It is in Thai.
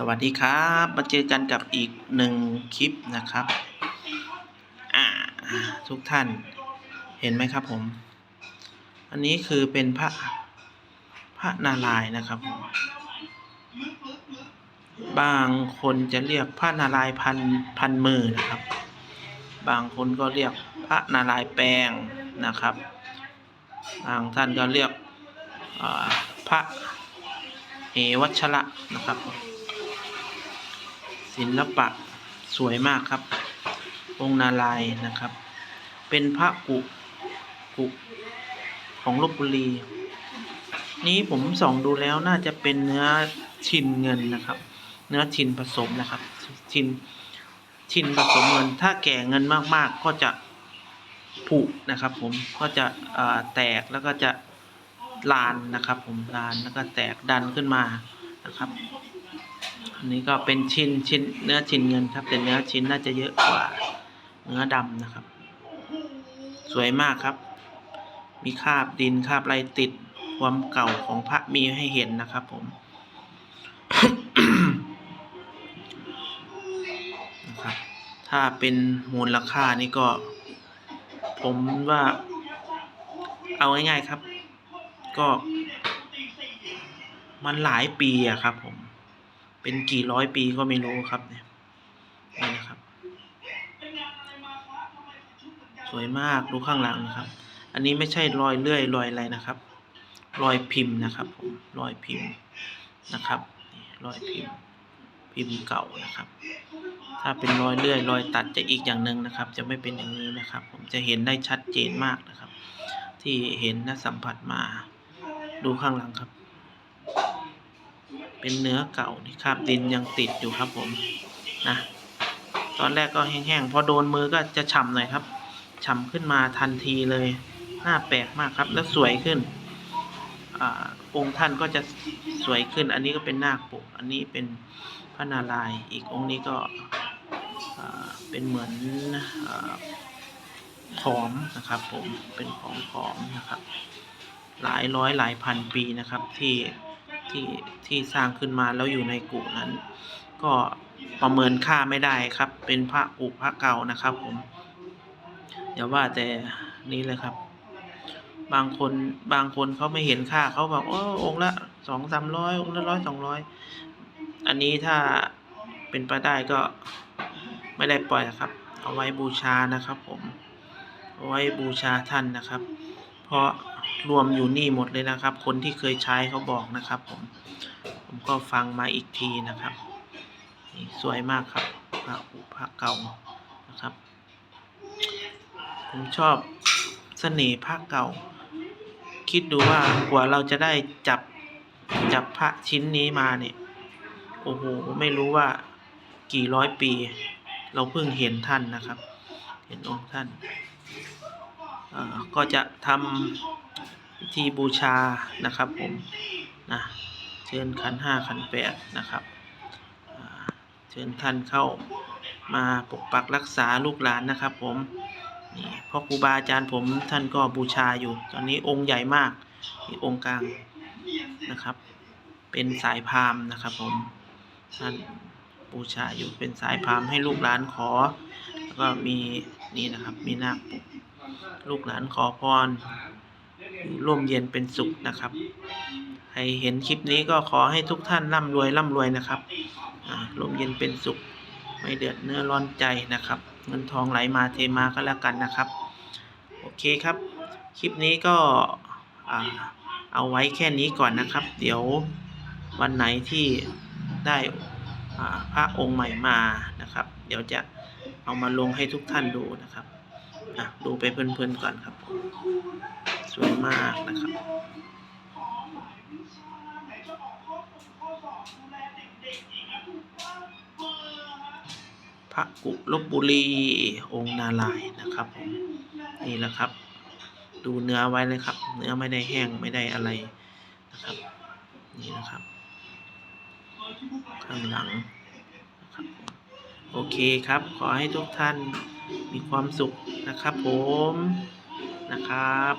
สวัสดีครับ มาเจอกันกับอีกหนึ่งคลิปนะครับ อ่า ทุกท่านเห็นไหมครับผม อันนี้คือเป็นพระพระนารายณ์นะครับผมบางคนจะเรียกพระนารายณ์พันพันมือนะครับ บางคนก็เรียกพระนารายณ์แปลงนะครับ บางท่านก็เรียกพระเหวัชระนะครับ ศิลปะสวยมากครับ องค์นารายนะครับ เป็นพระกุกุของลบบุรี นี้ผมส่องดูแล้วน่าจะเป็นเนื้อชินเงินนะครับ เนื้อชินผสมนะครับ ชินชินผสมเงิน ถ้าแก่เงินมากๆก็จะผุนะครับ ผมก็จะแตกแล้วก็จะลานนะครับ ผมลานแล้วก็แตกดันขึ้นมานะครับ อันนี้ก็เป็นชิ้นชิ้นเนื้อชิ้นเงินครับ แต่เนื้อชิ้นน่าจะเยอะกว่าเนื้อดำนะครับ สวยมากครับ มีคราบดินคราบอะไรติดความเก่าของพระมีให้เห็นนะครับ ผมนะครับ ถ้าเป็นมูลค่านี่ก็ ผมว่า เอาง่ายๆครับ ก็มันหลายปีอะครับผม เป็นกี่ร้อยปีก็ไม่รู้ครับเนี่ยนี่นะครับ สวยมากดูข้างหลังนะครับ อันนี้ไม่ใช่รอยเลื่อยรอยอะไรนะครับ รอยพิมพ์นะครับผมรอยพิมพ์นะครับนี่รอยพิมพ์พิมพ์เก่านะครับ ถ้าเป็นรอยเลื่อยรอยตัดจะอีกอย่างหนึ่งนะครับ จะไม่เป็นอย่างนี้นะครับ ผมจะเห็นได้ชัดเจนมากนะครับ ที่เห็นและสัมผัสมาดูข้างหลังครับ เป็นเนื้อเก่านี่คราบดินยังติดอยู่ครับผมนะตอนแรกก็แห้งๆพอโดนมือก็จะฉ่ำหน่อยครับฉ่ำขึ้นมาทันทีเลยหน่าแปลกมากครับแล้วสวยขึ้นอองค์ท่านก็จะสวยขึ้น อันนี้ก็เป็นนาคปกอันนี้เป็นพระนารายณ์อีกองค์นี้ก็เป็นเหมือนอขอมนะครับผมเป็นของขอมนะครับ หลายร้อยหลายพันปีนะครับที่ ที่ที่สร้างขึ้นมาแล้วอยู่ในกุนั้น ก็ประเมินค่าไม่ได้ครับ เป็นพระกุพระเก่านะครับ ผมอย่าว่าแต่นี้เลยครับ บางคนบางคนเขาไม่เห็นค่าเขาบอกโอ้องค์ละสองสามร้อยองค์ละร้อยสองร้อยอันนี้ถ้าเป็นไปได้ก็ไม่ได้ปล่อยครับ เอาไว้บูชานะครับ ผมเอาไว้บูชาท่านนะครับ เพราะ รวมอยู่นี่หมดเลยนะครับ คนที่เคยใช้เขาบอกนะครับผม ผมก็ฟังมาอีกทีนะครับนี่สวยมากครับพระอุพระเก่านะครับ ผมชอบเสน่ห์พระเก่า คิดดูว่ากว่าเราจะได้จับจับพระชิ้นนี้มาเนี่ย โอ้โห ไม่รู้ว่ากี่ร้อยปี เราเพิ่งเห็นท่านนะครับ เห็นองค์ท่านก็จะทำ พิธีบูชานะครับผมนะเชิญขันห้าขันแปดนะครับเชิญท่านเข้ามาปกปักรักษาลูกหลานนะครับ ผมนี่พ่อครูบาอาจารย์ผมท่านก็บูชาอยู่ ตอนนี้องค์ใหญ่มากนี่องค์กลางนะครับ เป็นสายพามนะครับ ผมท่านบูชาอยู่เป็นสายพามให้ลูกหลานขอ แล้วก็มีนี่นะครับมีนาคปกลูกหลานขอพร ร่มเย็นเป็นสุขนะครับ ใครเห็นคลิปนี้ก็ขอให้ทุกท่านร่ำรวยร่ำรวยนะครับอ่าร่มเย็นเป็นสุข ไม่เดือดเนื้อร้อนใจนะครับ เงินทองไหลมาเทมาก็แล้วกันนะครับ โอเคครับ คลิปนี้ก็เอาไว้แค่นี้ก่อนนะครับ เดี๋ยววันไหนที่ได้พระองค์ใหม่มานะครับ เดี๋ยวจะเอามาลงให้ทุกท่านดูนะครับดูไปเพลินๆก่อนครับ วยมากนะครับพระกุลบบุรีองค์นารายนะครับผมนี่แหละครับ ดูเนื้อไว้เลยครับ เนื้อไม่ได้แห้งไม่ได้อะไรนะครับ นี่นะครับ ข้างหลังนะครับโอเคครับ ขอให้ทุกท่านมีความสุขนะครับผมนะครับ